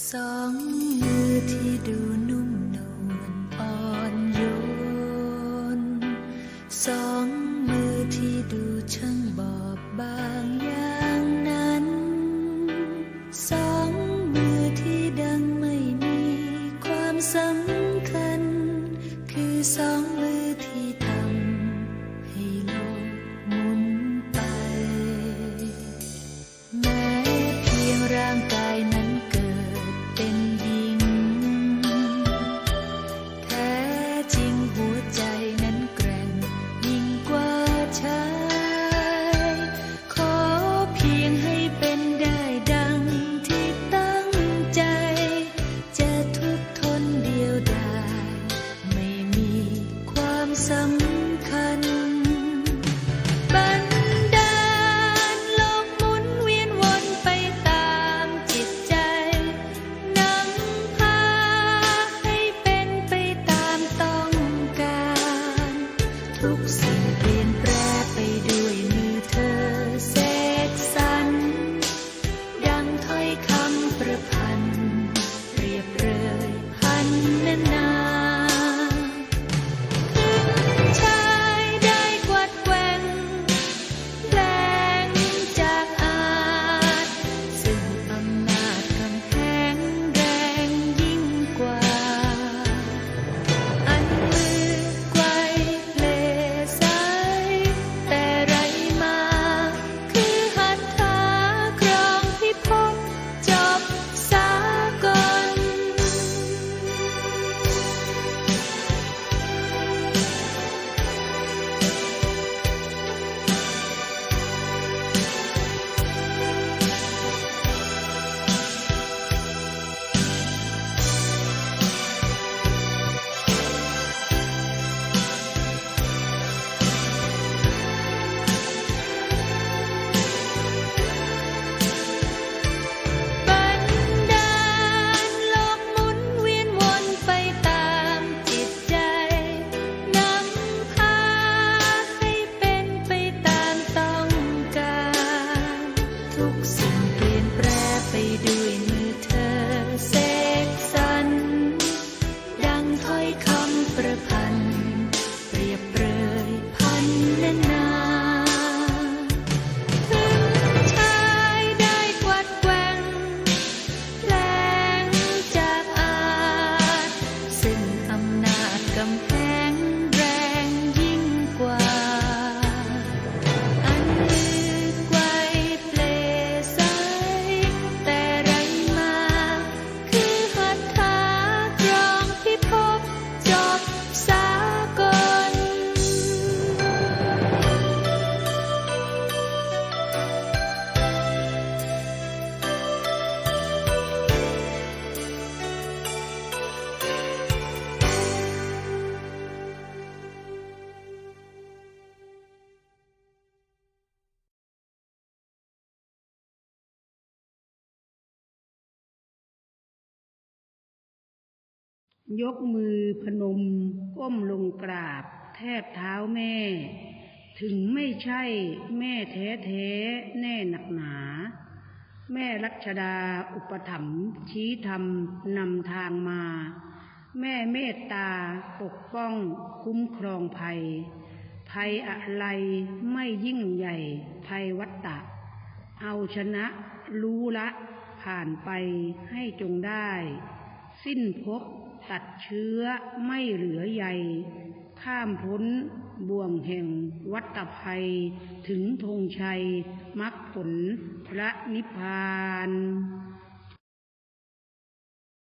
สองมือที่ดูนุ่มนวลอ่อนโยน สองมือที่ดูช่างบอบบางอย่างนั้น สองมือที่ดังไม่มีความสำ ประพันธ์ ยกมือพนมก้มลงกราบ แทบเท้าแม่ ถึงไม่ใช่แม่แท้แท้แน่หนักหนา แม่รัชดาอุปถัมภ์ชี้ธรรมนำทางมา แม่เมตตาปกป้องคุ้มครองภัย ภัยอะไรไม่ยิ่งใหญ่ภัยวัตตะ เอาชนะรู้ละผ่านไปให้จงได้ สิ้นภพตัดเชื้อไม่เหลือใยข้ามพ้นบ่วงแห่งวัตภัย ถึงธงชัยมรรคผลพระนิพพาน